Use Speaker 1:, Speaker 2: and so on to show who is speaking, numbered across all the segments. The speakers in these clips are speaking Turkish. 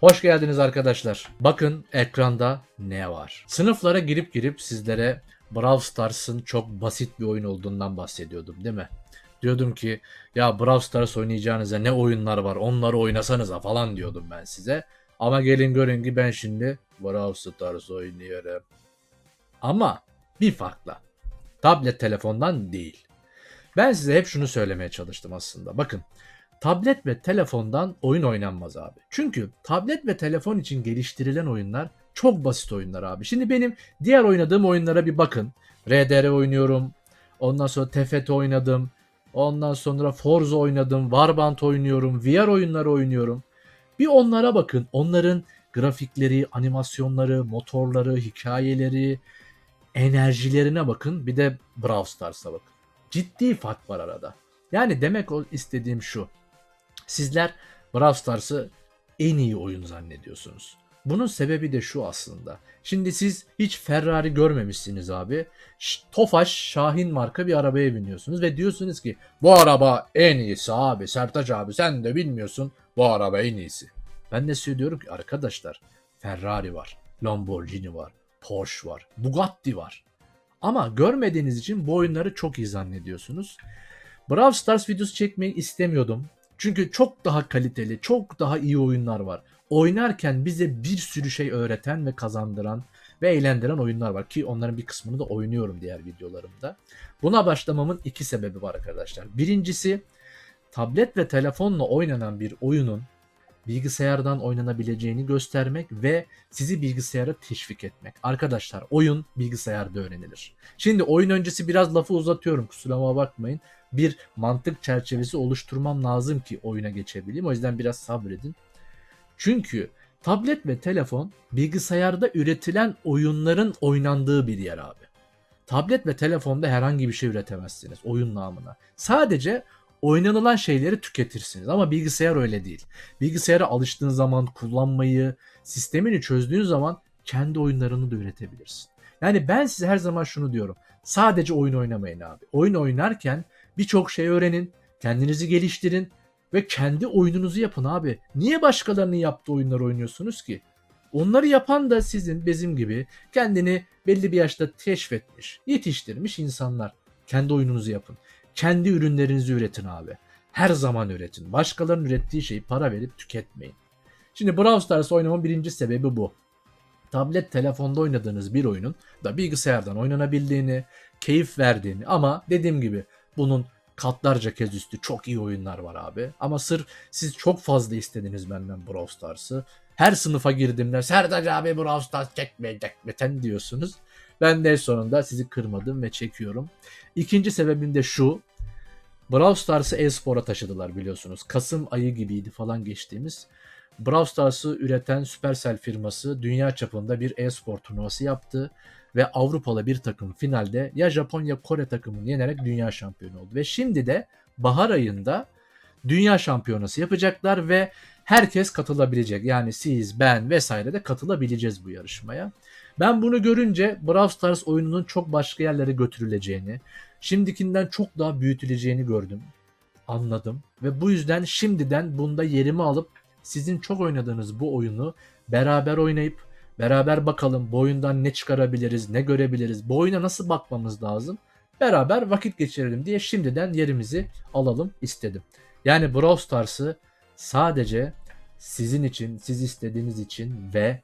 Speaker 1: Hoş geldiniz arkadaşlar. Bakın ekranda ne var. Sınıflara girip girip sizlere Brawl Stars'ın çok basit bir oyun olduğundan bahsediyordum değil mi? Diyordum ki ya Brawl Stars oynayacağınıza ne oyunlar var onları oynasanıza falan diyordum ben size. Ama gelin görün ki ben şimdi Brawl Stars oynuyorum. Ama bir farkla. Tablet telefondan değil. Ben size hep şunu söylemeye çalıştım aslında. Bakın tablet ve telefondan oyun oynanmaz abi. Çünkü tablet ve telefon için geliştirilen oyunlar çok basit oyunlar abi. Şimdi benim diğer oynadığım oyunlara bir bakın. RDR oynuyorum. Ondan sonra TFT oynadım. Ondan sonra Forza oynadım. Warband oynuyorum. VR oyunları oynuyorum. Bir onlara bakın. Onların grafikleri, animasyonları, motorları, hikayeleri, enerjilerine bakın. Bir de Brawl Stars'a bakın. Ciddi fark var arada. Yani demek istediğim şu. Sizler Brawl Stars'ı en iyi oyun zannediyorsunuz. Bunun sebebi de şu aslında. Şimdi siz hiç Ferrari görmemişsiniz abi. Tofaş Şahin marka bir arabaya biniyorsunuz ve diyorsunuz ki bu araba en iyisi abi. Sertaç abi sen de bilmiyorsun bu araba en iyisi. Ben de size diyorum ki arkadaşlar Ferrari var, Lamborghini var, Porsche var, Bugatti var. Ama görmediğiniz için bu oyunları çok iyi zannediyorsunuz. Brawl Stars videosu çekmeyi istemiyordum. Çünkü çok daha kaliteli, çok daha iyi oyunlar var. Oynarken bize bir sürü şey öğreten ve kazandıran ve eğlendiren oyunlar var ki onların bir kısmını da oynuyorum diğer videolarımda. Buna başlamamın iki sebebi var arkadaşlar. Birincisi tablet ve telefonla oynanan bir oyunun bilgisayardan oynanabileceğini göstermek ve sizi bilgisayara teşvik etmek. Arkadaşlar oyun bilgisayarda öğrenilir. Şimdi oyun öncesi biraz lafı uzatıyorum kusuruma bakmayın. Bir mantık çerçevesi oluşturmam lazım ki oyuna geçebileyim. O yüzden biraz sabredin. Çünkü tablet ve telefon bilgisayarda üretilen oyunların oynandığı bir yer abi. Tablet ve telefonda herhangi bir şey üretemezsiniz oyun namına. Sadece oynanılan şeyleri tüketirsiniz ama bilgisayar öyle değil. Bilgisayara alıştığın zaman kullanmayı, sistemini çözdüğün zaman kendi oyunlarını da üretebilirsin. Yani ben size her zaman şunu diyorum. Sadece oyun oynamayın abi. Oyun oynarken birçok şey öğrenin, kendinizi geliştirin ve kendi oyununuzu yapın abi. Niye başkalarının yaptığı oyunları oynuyorsunuz ki? Onları yapan da sizin bizim gibi kendini belli bir yaşta keşfetmiş, yetiştirmiş insanlar. Kendi oyununuzu yapın. Kendi ürünlerinizi üretin abi. Her zaman üretin. Başkalarının ürettiği şeyi para verip tüketmeyin. Şimdi Brawl Stars oynamamın birinci sebebi bu. Tablet telefonda oynadığınız bir oyunun da bilgisayardan oynanabildiğini, keyif verdiğini ama dediğim gibi bunun katlarca kez üstü çok iyi oyunlar var abi. Ama sırf siz çok fazla istediniz benden Brawl Stars'ı. Her sınıfa girdiğimde Serdar abi Brawl Stars çekmeyecek meten diyorsunuz. Ben de sonunda sizi kırmadım ve çekiyorum. İkinci sebebim de şu. Brawl Stars'ı e-spora taşıdılar biliyorsunuz. Kasım ayı gibiydi falan geçtiğimiz. Brawl Stars'ı üreten Supercell firması dünya çapında bir e-spor turnuvası yaptı ve Avrupalı bir takım finalde ya Japonya Kore takımını yenerek dünya şampiyonu oldu. Ve şimdi de bahar ayında dünya şampiyonası yapacaklar ve herkes katılabilecek. Yani siz, ben vesaire de katılabileceğiz bu yarışmaya. Ben bunu görünce Brawl Stars oyununun çok başka yerlere götürüleceğini, şimdikinden çok daha büyütüleceğini gördüm, anladım. Ve bu yüzden şimdiden bunda yerimi alıp sizin çok oynadığınız bu oyunu beraber oynayıp beraber bakalım bu oyundan ne çıkarabiliriz, ne görebiliriz, bu oyuna nasıl bakmamız lazım. Beraber vakit geçirelim diye şimdiden yerimizi alalım istedim. Yani Brawl Stars'ı sadece sizin için, siz istediğiniz için ve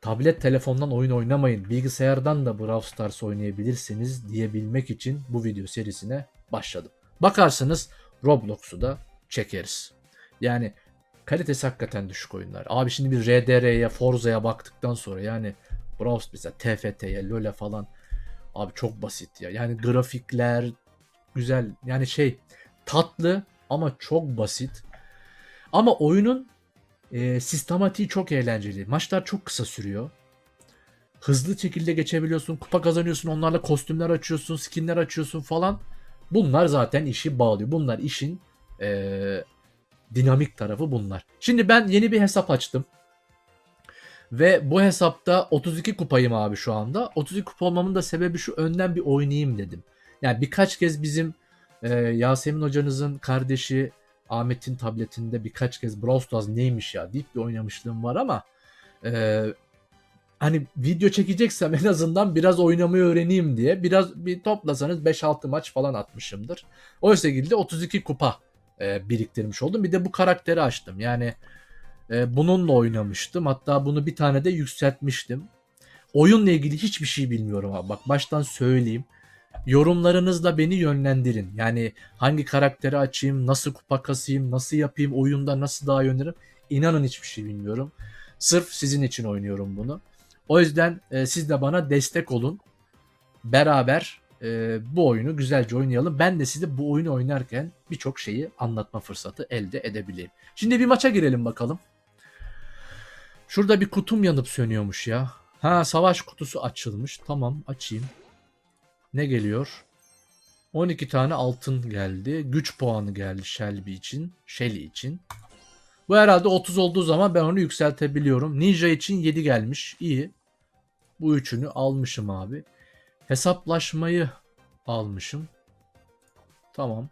Speaker 1: tablet telefondan oyun oynamayın, bilgisayardan da Brawl Stars oynayabilirsiniz diyebilmek için bu video serisine başladım. Bakarsınız Roblox'u da çekeriz. Yani kalitesi hakikaten düşük oyunlar. Abi şimdi bir RDR'ye, Forza'ya baktıktan sonra yani Brawl mesela TFT'ye, LoL'e falan abi çok basit ya. Yani grafikler güzel. Yani şey tatlı ama çok basit. Ama oyunun e, sistematiği çok eğlenceli. Maçlar çok kısa sürüyor. Hızlı şekilde geçebiliyorsun. Kupa kazanıyorsun. Onlarla kostümler açıyorsun. Skinler açıyorsun falan. Bunlar zaten işi bağlıyor. Bunlar işin e, dinamik tarafı bunlar. Şimdi ben yeni bir hesap açtım. Ve bu hesapta 32 kupayım abi şu anda. 32 kupa olmamın da sebebi şu önden bir oynayayım dedim. Yani birkaç kez bizim e, Yasemin hocanızın kardeşi Ahmet'in tabletinde birkaç kez Brawl Stars neymiş ya deyip bir oynamışlığım var ama e, hani video çekeceksem en azından biraz oynamayı öğreneyim diye biraz bir toplasanız 5-6 maç falan atmışımdır. O şekilde 32 kupa e, biriktirmiş oldum. Bir de bu karakteri açtım. Yani e, bununla oynamıştım. Hatta bunu bir tane de yükseltmiştim. Oyunla ilgili hiçbir şey bilmiyorum abi. Bak baştan söyleyeyim. Yorumlarınızla beni yönlendirin. Yani hangi karakteri açayım, nasıl kupa kasayım, nasıl yapayım, oyunda nasıl daha yönlerim. İnanın hiçbir şey bilmiyorum. Sırf sizin için oynuyorum bunu. O yüzden e, siz de bana destek olun. Beraber e, bu oyunu güzelce oynayalım. Ben de size bu oyunu oynarken birçok şeyi anlatma fırsatı elde edebileyim. Şimdi bir maça girelim bakalım. Şurada bir kutum yanıp sönüyormuş ya. Ha savaş kutusu açılmış. Tamam açayım. Ne geliyor? 12 tane altın geldi. Güç puanı geldi Shelby için. Shelly için. Bu herhalde 30 olduğu zaman ben onu yükseltebiliyorum. Ninja için 7 gelmiş. İyi. Bu üçünü almışım abi. Hesaplaşmayı almışım. Tamam.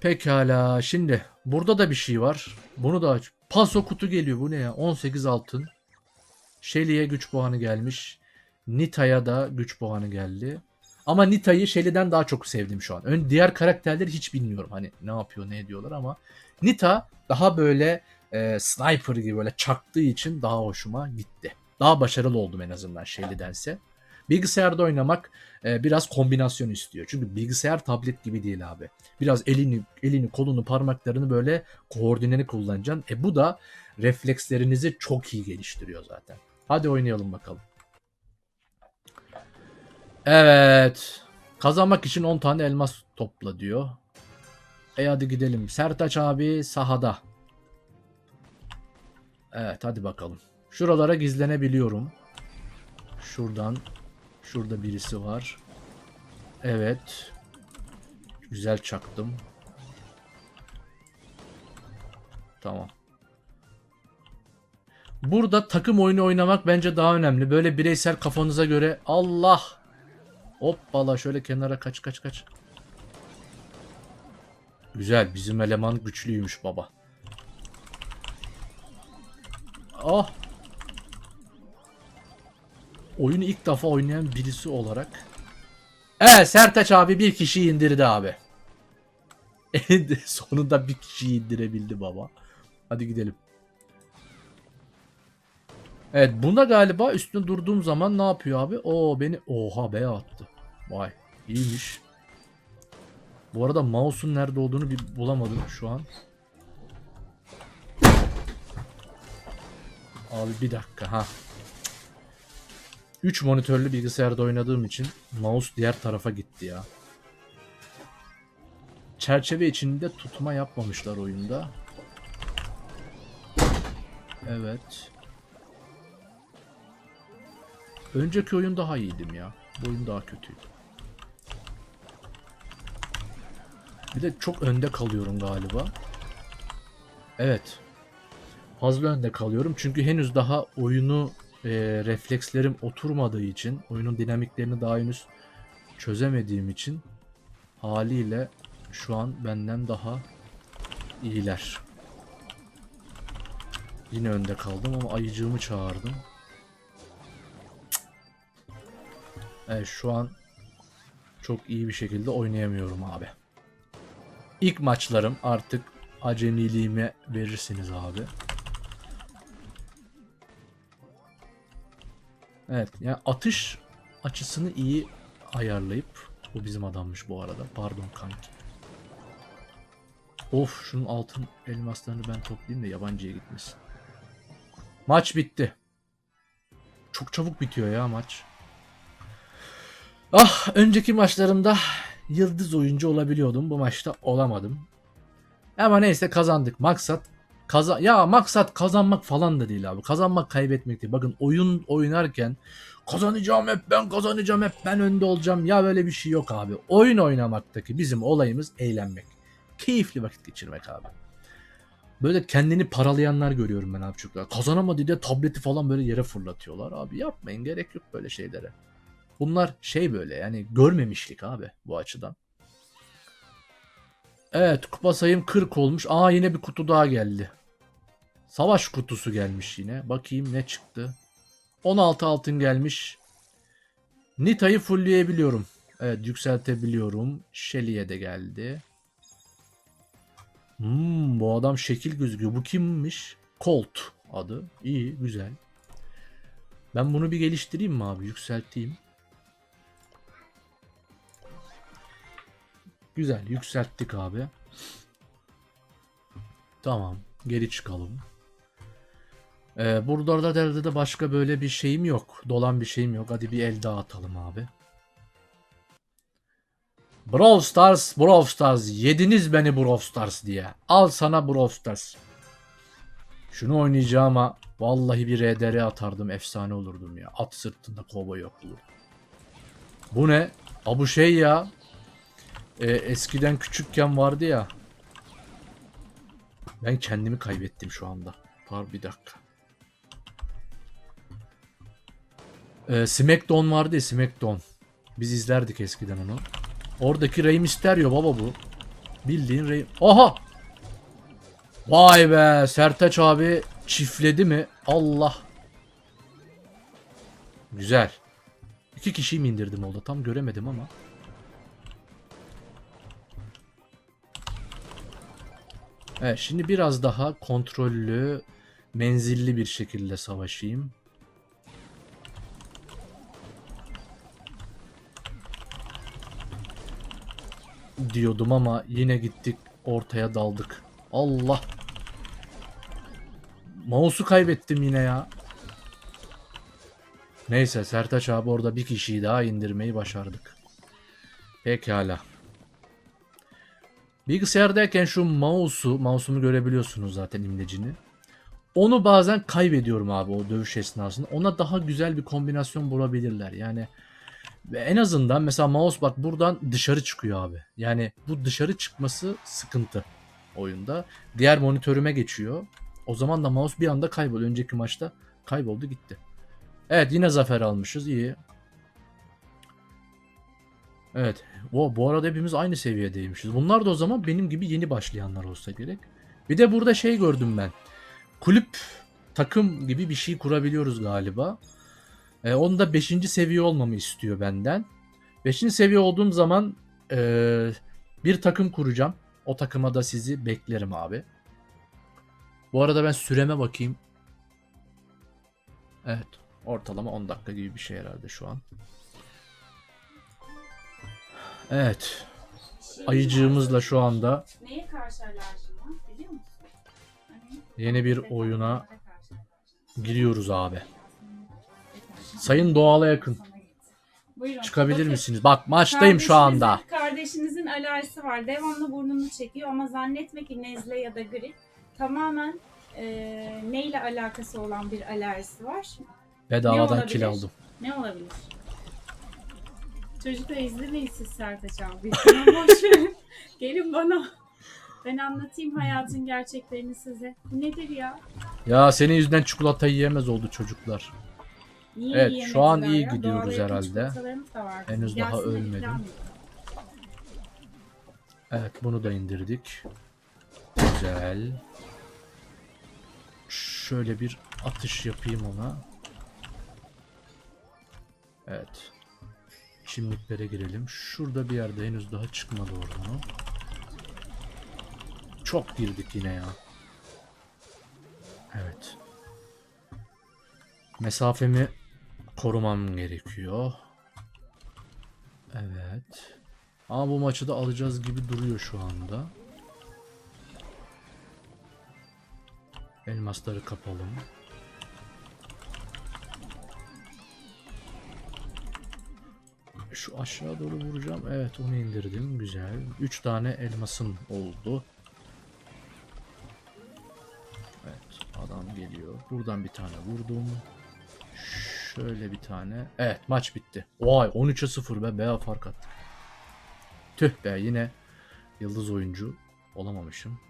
Speaker 1: Pekala. Şimdi burada da bir şey var. Bunu da aç. Paso kutu geliyor. Bu ne ya? 18 altın. Shelly'e güç puanı gelmiş. Nita'ya da güç puanı geldi. Ama Nita'yı Shelly'den daha çok sevdim şu an. Ön diğer karakterleri hiç bilmiyorum. Hani ne yapıyor ne ediyorlar ama Nita daha böyle e, sniper gibi böyle çaktığı için daha hoşuma gitti. Daha başarılı oldum en azından Shelly'dense. Bilgisayarda oynamak e, biraz kombinasyon istiyor. Çünkü bilgisayar tablet gibi değil abi. Biraz elini, elini, kolunu, parmaklarını böyle koordineli kullanacaksın. E bu da reflekslerinizi çok iyi geliştiriyor zaten. Hadi oynayalım bakalım. Evet. Kazanmak için 10 tane elmas topla diyor. E hadi gidelim. Sertaç abi sahada. Evet hadi bakalım. Şuralara gizlenebiliyorum. Şuradan. Şurada birisi var. Evet. Güzel çaktım. Tamam. Burada takım oyunu oynamak bence daha önemli. Böyle bireysel kafanıza göre Allah. Hoppala şöyle kenara kaç kaç kaç. Güzel bizim eleman güçlüymüş baba. Ah. Oyunu ilk defa oynayan birisi olarak. Evet Sertaç abi bir kişiyi indirdi abi. Sonunda bir kişiyi indirebildi baba. Hadi gidelim. Evet bunda galiba üstüne durduğum zaman ne yapıyor abi? Oo beni oha be attı. Vay iyiymiş. Bu arada mouse'un nerede olduğunu bir bulamadım şu an. Abi bir dakika ha. 3 monitörlü bilgisayarda oynadığım için mouse diğer tarafa gitti ya. Çerçeve içinde tutma yapmamışlar oyunda. Evet. Önceki oyun daha iyiydim ya. Bu oyun daha kötüydü. Bir de çok önde kalıyorum galiba. Evet. Fazla önde kalıyorum çünkü henüz daha oyunu e, reflekslerim oturmadığı için, oyunun dinamiklerini daha henüz çözemediğim için haliyle şu an benden daha iyiler. Yine önde kaldım ama ayıcığımı çağırdım. Evet şu an çok iyi bir şekilde oynayamıyorum abi. İlk maçlarım artık acemiliğime verirsiniz abi. Evet yani atış açısını iyi ayarlayıp bu bizim adammış bu arada. Pardon kanki. Of şunun altın elmaslarını ben toplayayım da yabancıya gitmesin. Maç bitti. Çok çabuk bitiyor ya maç. Ah önceki maçlarımda yıldız oyuncu olabiliyordum. Bu maçta olamadım. Ama neyse kazandık. Maksat kaza ya maksat kazanmak falan da değil abi. Kazanmak kaybetmek değil. Bakın oyun oynarken kazanacağım hep ben kazanacağım hep ben önde olacağım. Ya böyle bir şey yok abi. Oyun oynamaktaki bizim olayımız eğlenmek. Keyifli vakit geçirmek abi. Böyle kendini paralayanlar görüyorum ben abi çocuklar. Kazanamadı diye tableti falan böyle yere fırlatıyorlar. Abi yapmayın gerek yok böyle şeylere. Bunlar şey böyle yani görmemişlik abi bu açıdan. Evet kupa sayım 40 olmuş. Aa yine bir kutu daha geldi. Savaş kutusu gelmiş yine. Bakayım ne çıktı. 16 altın gelmiş. Nita'yı fullleyebiliyorum. Evet yükseltebiliyorum. Shelly'e de geldi. Hmm, bu adam şekil gözüküyor. Bu kimmiş? Colt adı. İyi güzel. Ben bunu bir geliştireyim mi abi? Yükselteyim. Güzel yükselttik abi. Tamam geri çıkalım. Ee, burada da derde de başka böyle bir şeyim yok. Dolan bir şeyim yok. Hadi bir el daha atalım abi. Brawl Stars, Brawl Stars. Yediniz beni Brawl Stars diye. Al sana Brawl Stars. Şunu oynayacağıma vallahi bir RDR atardım. Efsane olurdum ya. At sırtında kovboy yok olur. Bu ne? A bu şey ya. Ee, eskiden küçükken vardı ya. Ben kendimi kaybettim şu anda. Var bir dakika. Ee, Smackdown vardı ya Smackdown. Biz izlerdik eskiden onu. Oradaki Rey Mysterio baba bu. Bildiğin Rey... Aha! Vay be Sertaç abi çiftledi mi? Allah. Güzel. İki kişiyi mi indirdim orada tam göremedim ama. Evet şimdi biraz daha kontrollü, menzilli bir şekilde savaşayım. Diyordum ama yine gittik ortaya daldık. Allah. Mouse'u kaybettim yine ya. Neyse Sertaç abi orada bir kişiyi daha indirmeyi başardık. Pekala. Bilgisayardayken şu mouse'u, mouse'umu görebiliyorsunuz zaten imlecini. Onu bazen kaybediyorum abi o dövüş esnasında. Ona daha güzel bir kombinasyon bulabilirler. Yani ve en azından mesela mouse bak buradan dışarı çıkıyor abi. Yani bu dışarı çıkması sıkıntı oyunda. Diğer monitörüme geçiyor. O zaman da mouse bir anda kayboluyor. Önceki maçta kayboldu gitti. Evet yine zafer almışız. iyi. Evet. O, bu arada hepimiz aynı seviyedeymişiz. Bunlar da o zaman benim gibi yeni başlayanlar olsa gerek. Bir de burada şey gördüm ben. Kulüp takım gibi bir şey kurabiliyoruz galiba. E, onu da 5. seviye olmamı istiyor benden. 5. seviye olduğum zaman e, bir takım kuracağım. O takıma da sizi beklerim abi. Bu arada ben süreme bakayım. Evet. Ortalama 10 dakika gibi bir şey herhalde şu an. Evet. Ayıcığımızla şu anda
Speaker 2: Neye karşı var biliyor musun? Hani
Speaker 1: yeni bir oyuna giriyoruz abi. Sayın Doğal'a yakın.
Speaker 2: Buyurun.
Speaker 1: Çıkabilir
Speaker 2: Bakın,
Speaker 1: misiniz? Bak maçtayım şu anda.
Speaker 2: kardeşinizin- alerjisi var. Devamlı burnunu çekiyor ama zannetme ki nezle ya da grip. Tamamen e, neyle alakası olan bir alerjisi var.
Speaker 1: Bedavadan
Speaker 2: olabilir?
Speaker 1: kil aldım.
Speaker 2: Ne olabilir? Çocuklar izlemeyin siz Sertaç abi. Bana boş verin. Gelin bana. Ben anlatayım hayatın gerçeklerini size. Bu nedir ya?
Speaker 1: Ya senin yüzünden çikolata yiyemez oldu çocuklar.
Speaker 2: Niye
Speaker 1: Evet,
Speaker 2: yiyemediler
Speaker 1: şu an iyi
Speaker 2: ya?
Speaker 1: gidiyoruz
Speaker 2: yakın
Speaker 1: herhalde.
Speaker 2: çikolatalarımız da var.
Speaker 1: Henüz daha ölmedim. Evet bunu da indirdik. Güzel. Şöyle bir atış yapayım ona. Evet. Çimliklere girelim. Şurada bir yerde henüz daha çıkmadı oradan o. Çok girdik yine ya. Evet. Mesafemi korumam gerekiyor. Evet. Ama bu maçı da alacağız gibi duruyor şu anda. Elmasları kapalım. Şu aşağı doğru vuracağım. Evet onu indirdim. Güzel. 3 tane elmasım oldu. Evet adam geliyor. Buradan bir tane vurdum. Şöyle bir tane. Evet maç bitti. Vay 13'e 0 be. Baya fark attık. Tüh be yine yıldız oyuncu olamamışım.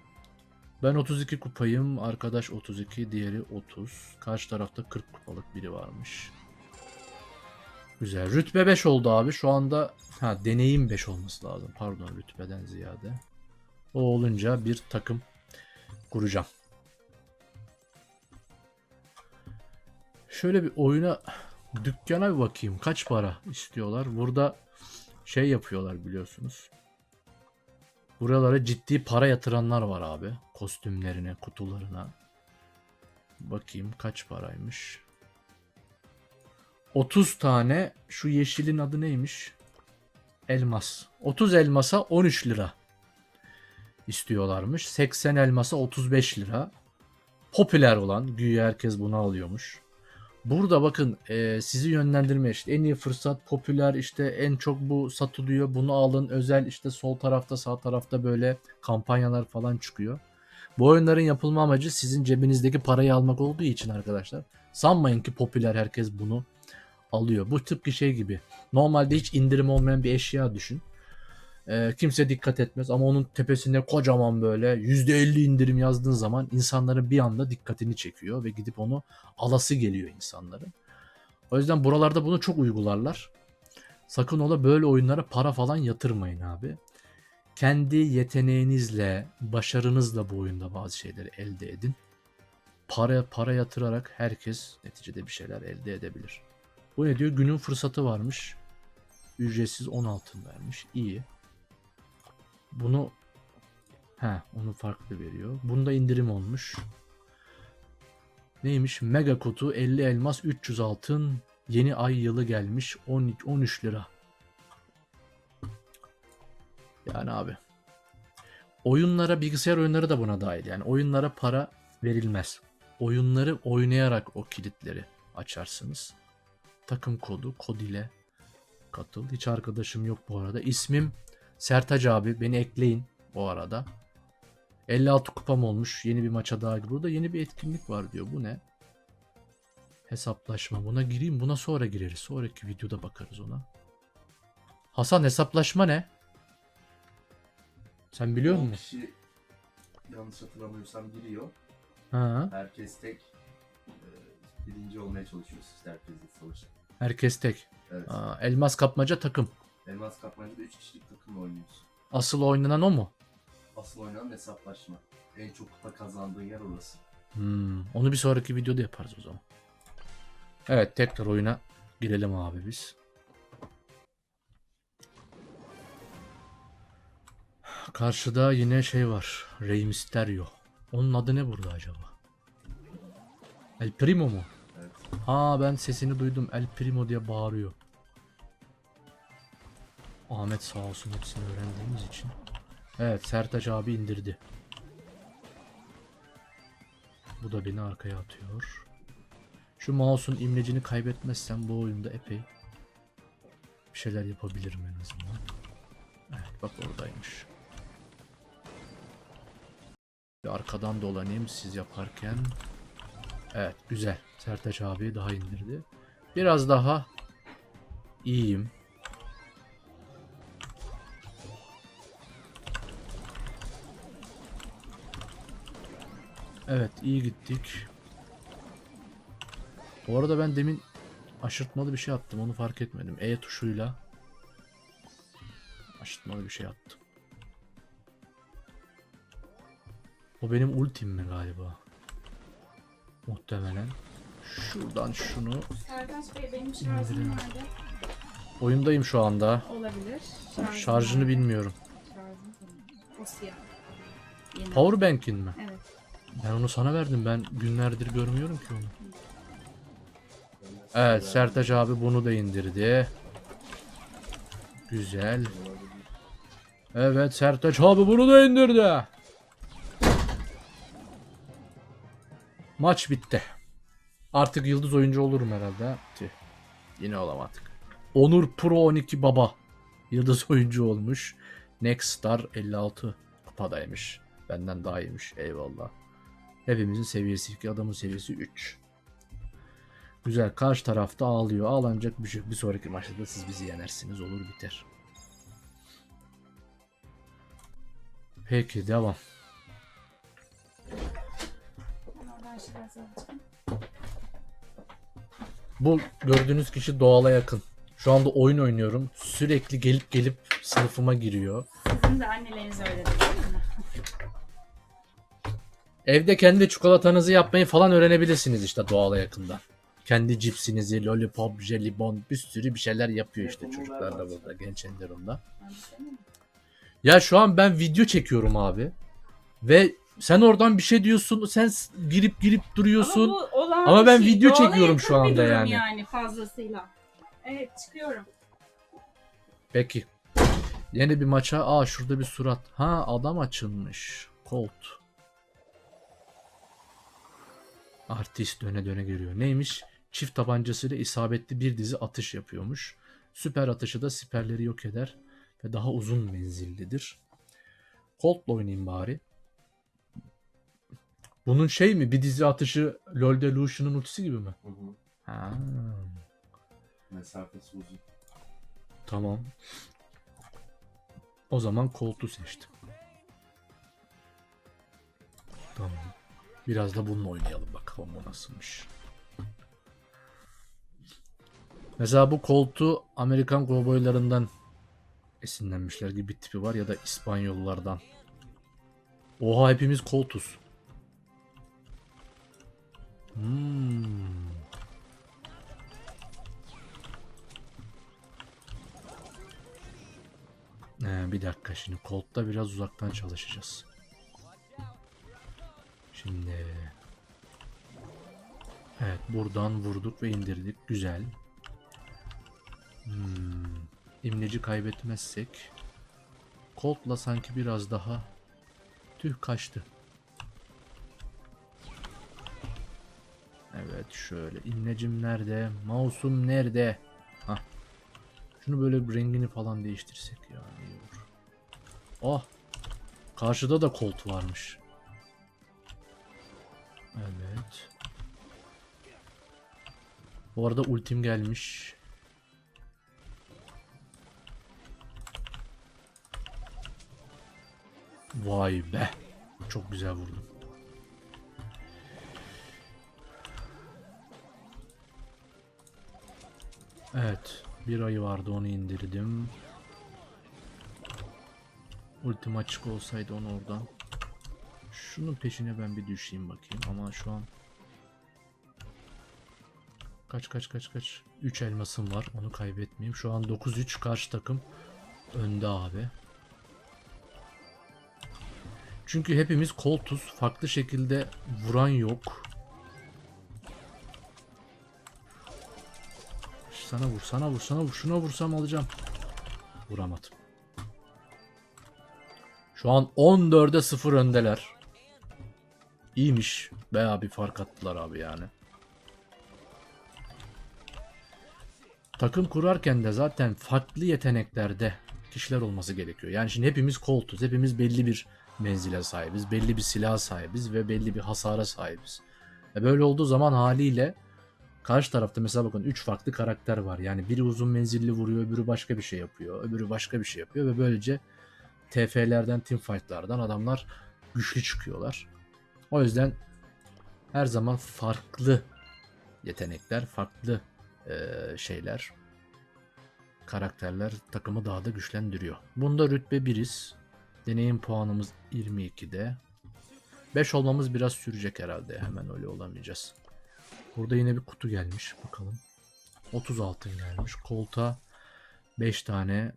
Speaker 1: Ben 32 kupayım. Arkadaş 32. Diğeri 30. Karşı tarafta 40 kupalık biri varmış. Güzel. Rütbe 5 oldu abi. Şu anda ha deneyim 5 olması lazım. Pardon rütbeden ziyade. O olunca bir takım kuracağım. Şöyle bir oyuna dükkana bir bakayım. Kaç para istiyorlar? Burada şey yapıyorlar biliyorsunuz. Buralara ciddi para yatıranlar var abi. Kostümlerine, kutularına. Bakayım kaç paraymış. 30 tane şu yeşilin adı neymiş? Elmas. 30 elmasa 13 lira istiyorlarmış. 80 elmasa 35 lira. Popüler olan güya herkes bunu alıyormuş. Burada bakın e, sizi yönlendirme işte en iyi fırsat popüler işte en çok bu satılıyor bunu alın özel işte sol tarafta sağ tarafta böyle kampanyalar falan çıkıyor. Bu oyunların yapılma amacı sizin cebinizdeki parayı almak olduğu için arkadaşlar. Sanmayın ki popüler herkes bunu alıyor. Bu tıpkı şey gibi. Normalde hiç indirim olmayan bir eşya düşün. Ee, kimse dikkat etmez ama onun tepesinde kocaman böyle %50 indirim yazdığın zaman insanların bir anda dikkatini çekiyor ve gidip onu alası geliyor insanların. O yüzden buralarda bunu çok uygularlar. Sakın ola böyle oyunlara para falan yatırmayın abi. Kendi yeteneğinizle, başarınızla bu oyunda bazı şeyleri elde edin. Para para yatırarak herkes neticede bir şeyler elde edebilir. Bu ne diyor? Günün fırsatı varmış. Ücretsiz 10 altın vermiş. İyi. Bunu he onu farklı veriyor. Bunda indirim olmuş. Neymiş? Mega kutu 50 elmas 300 altın. Yeni ay yılı gelmiş 12 13 lira. Yani abi. Oyunlara bilgisayar oyunları da buna dahil. Yani oyunlara para verilmez. Oyunları oynayarak o kilitleri açarsınız. Takım kodu, kod ile katıl. Hiç arkadaşım yok bu arada. İsmim Sertac abi. Beni ekleyin bu arada. 56 kupam olmuş. Yeni bir maça daha. Burada yeni bir etkinlik var diyor. Bu ne? Hesaplaşma. Buna gireyim. Buna sonra gireriz. Sonraki videoda bakarız ona. Hasan hesaplaşma ne? Sen biliyor musun?
Speaker 3: kişi yanlış hatırlamıyorsam giriyor.
Speaker 1: Ha.
Speaker 3: Herkes tek e, birinci olmaya çalışıyor siz herkesle savaşın.
Speaker 1: Herkes tek.
Speaker 3: Evet.
Speaker 1: Aa, elmas kapmaca takım.
Speaker 3: Elmas kapmancada 3 kişilik takımla oynuyorsun.
Speaker 1: Asıl oynanan o mu?
Speaker 3: Asıl oynanan hesaplaşma. En çok kupa kazandığın yer orası.
Speaker 1: Hmm, onu bir sonraki videoda yaparız o zaman. Evet tekrar oyuna girelim abi biz. Karşıda yine şey var. Rey Mysterio. Onun adı ne burada acaba? El Primo mu?
Speaker 3: Evet.
Speaker 1: Ha ben sesini duydum. El Primo diye bağırıyor. Ahmet sağ olsun hepsini öğrendiğimiz için. Evet Sertaç abi indirdi. Bu da beni arkaya atıyor. Şu mouse'un imlecini kaybetmezsem bu oyunda epey bir şeyler yapabilirim en azından. Evet bak oradaymış. Bir arkadan dolanayım siz yaparken. Evet güzel. Sertaç abi daha indirdi. Biraz daha iyiyim. Evet iyi gittik. Bu arada ben demin aşırtmalı bir şey attım onu fark etmedim. E tuşuyla aşırtmalı bir şey attım. O benim ultim mi galiba? Muhtemelen. Şuradan şunu.
Speaker 2: Serdaç Bey benim şarjım
Speaker 1: İndirelim.
Speaker 2: nerede?
Speaker 1: Oyundayım şu anda.
Speaker 2: Olabilir.
Speaker 1: Şarjını
Speaker 2: nerede?
Speaker 1: bilmiyorum.
Speaker 2: Şarjım O siyah. Yeni.
Speaker 1: Powerbank'in mi?
Speaker 2: Evet.
Speaker 1: Ben onu sana verdim. Ben günlerdir görmüyorum ki onu. Evet Sertaç abi bunu da indirdi. Güzel. Evet Sertaç abi bunu da indirdi. Maç bitti. Artık yıldız oyuncu olurum herhalde. Tüh. Yine olamadık. Onur Pro 12 baba. Yıldız oyuncu olmuş. Next Star 56 kupadaymış. Benden daha iyiymiş. Eyvallah. Hepimizin seviyesi 2, adamın seviyesi 3. Güzel. Karşı tarafta ağlıyor. Ağlanacak bir şey. Bir sonraki maçta da siz bizi yenersiniz. Olur biter. Peki devam. Bu gördüğünüz kişi doğala yakın. Şu anda oyun oynuyorum. Sürekli gelip gelip sınıfıma giriyor.
Speaker 2: Sizin de anneleriniz öyle değil mi?
Speaker 1: Evde kendi çikolatanızı yapmayı falan öğrenebilirsiniz işte doğala yakında. Kendi cipsinizi, lollipop, jelibon bir sürü bir şeyler yapıyor işte çocuklar da burada genç Enderun'da. Ya şu an ben video çekiyorum abi. Ve sen oradan bir şey diyorsun. Sen girip girip duruyorsun.
Speaker 2: Ama, bu olağan
Speaker 1: Ama
Speaker 2: bir
Speaker 1: ben
Speaker 2: şey.
Speaker 1: video
Speaker 2: Doğala
Speaker 1: çekiyorum
Speaker 2: yakın
Speaker 1: şu
Speaker 2: bir
Speaker 1: anda
Speaker 2: durum
Speaker 1: yani.
Speaker 2: yani fazlasıyla. Evet çıkıyorum.
Speaker 1: Peki. Yeni bir maça. Aa şurada bir surat. Ha adam açılmış. Colt. Artist döne döne geliyor. Neymiş? Çift tabancasıyla isabetli bir dizi atış yapıyormuş. Süper atışı da siperleri yok eder ve daha uzun menzillidir. Colt'la oynayayım bari. Bunun şey mi? Bir dizi atışı LoL'de Lucian'ın ultisi gibi mi?
Speaker 3: Hı hı.
Speaker 1: Ha.
Speaker 3: Mesafesi uzun.
Speaker 1: Tamam. O zaman Colt'u seçtim. Tamam. Biraz da bununla oynayalım bakalım o nasılmış. Mesela bu Colt'u Amerikan kovboylarından esinlenmişler gibi bir tipi var ya da İspanyollardan. Oha hepimiz Colt'uz. Hmm. Ee, bir dakika şimdi Colt'ta biraz uzaktan çalışacağız. Şimdi Evet buradan vurduk ve indirdik. Güzel. Hmm. İmleci kaybetmezsek Colt'la sanki biraz daha tüh kaçtı. Evet şöyle imlecim nerede? Mouse'um nerede? Hah. Şunu böyle rengini falan değiştirsek ya iyi. Oh. Karşıda da Colt varmış. Evet. Bu arada ultim gelmiş. Vay be. Çok güzel vurdum. Evet. Bir ayı vardı onu indirdim. Ultim açık olsaydı onu oradan. Şunun peşine ben bir düşeyim bakayım ama şu an Kaç kaç kaç kaç 3 elmasım var onu kaybetmeyeyim. Şu an 9-3 karşı takım önde abi. Çünkü hepimiz koltuz. Farklı şekilde vuran yok. Sana vur, sana vur, sana vur. Şuna vursam alacağım. Vuramadım. Şu an 14'e 0 öndeler. İyiymiş. Bayağı bir fark attılar abi yani. Takım kurarken de zaten farklı yeteneklerde kişiler olması gerekiyor. Yani şimdi hepimiz koltuz. Hepimiz belli bir menzile sahibiz. Belli bir silah sahibiz ve belli bir hasara sahibiz. E böyle olduğu zaman haliyle karşı tarafta mesela bakın 3 farklı karakter var. Yani biri uzun menzilli vuruyor, öbürü başka bir şey yapıyor, öbürü başka bir şey yapıyor ve böylece TF'lerden, teamfight'lardan adamlar güçlü çıkıyorlar. O yüzden her zaman farklı yetenekler, farklı eee, şeyler, karakterler takımı daha da güçlendiriyor. Bunda rütbe 1'iz. Deneyim puanımız 22'de. 5 olmamız biraz sürecek herhalde. Hemen öyle olamayacağız. Burada yine bir kutu gelmiş. Bakalım. 30 altın gelmiş. Kolta 5 tane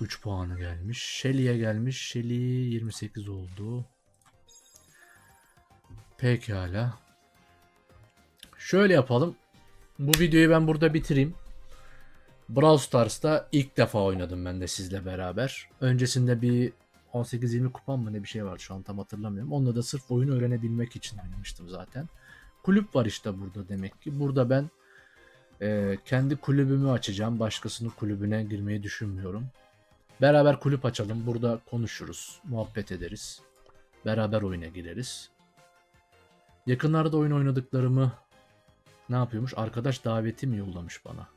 Speaker 1: 3 puanı gelmiş. Shelly'e gelmiş. Shelly 28 oldu. Pekala. Şöyle yapalım. Bu videoyu ben burada bitireyim. Brawl Stars'ta ilk defa oynadım ben de sizle beraber. Öncesinde bir 18-20 kupam mı ne bir şey var şu an tam hatırlamıyorum. Onunla da sırf oyunu öğrenebilmek için oynamıştım zaten. Kulüp var işte burada demek ki. Burada ben e, kendi kulübümü açacağım. Başkasının kulübüne girmeyi düşünmüyorum. Beraber kulüp açalım. Burada konuşuruz, muhabbet ederiz. Beraber oyuna gireriz. Yakınlarda oyun oynadıklarımı ne yapıyormuş? Arkadaş daveti mi yollamış bana?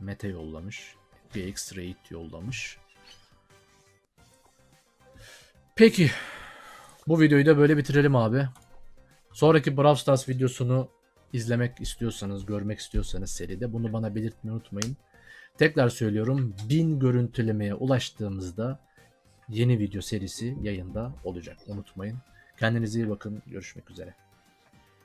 Speaker 1: Mete yollamış. GX Raid yollamış. Peki. Bu videoyu da böyle bitirelim abi. Sonraki Brawl Stars videosunu izlemek istiyorsanız, görmek istiyorsanız seride bunu bana belirtmeyi unutmayın. Tekrar söylüyorum 1000 görüntülemeye ulaştığımızda yeni video serisi yayında olacak. Unutmayın. Kendinize iyi bakın. Görüşmek üzere.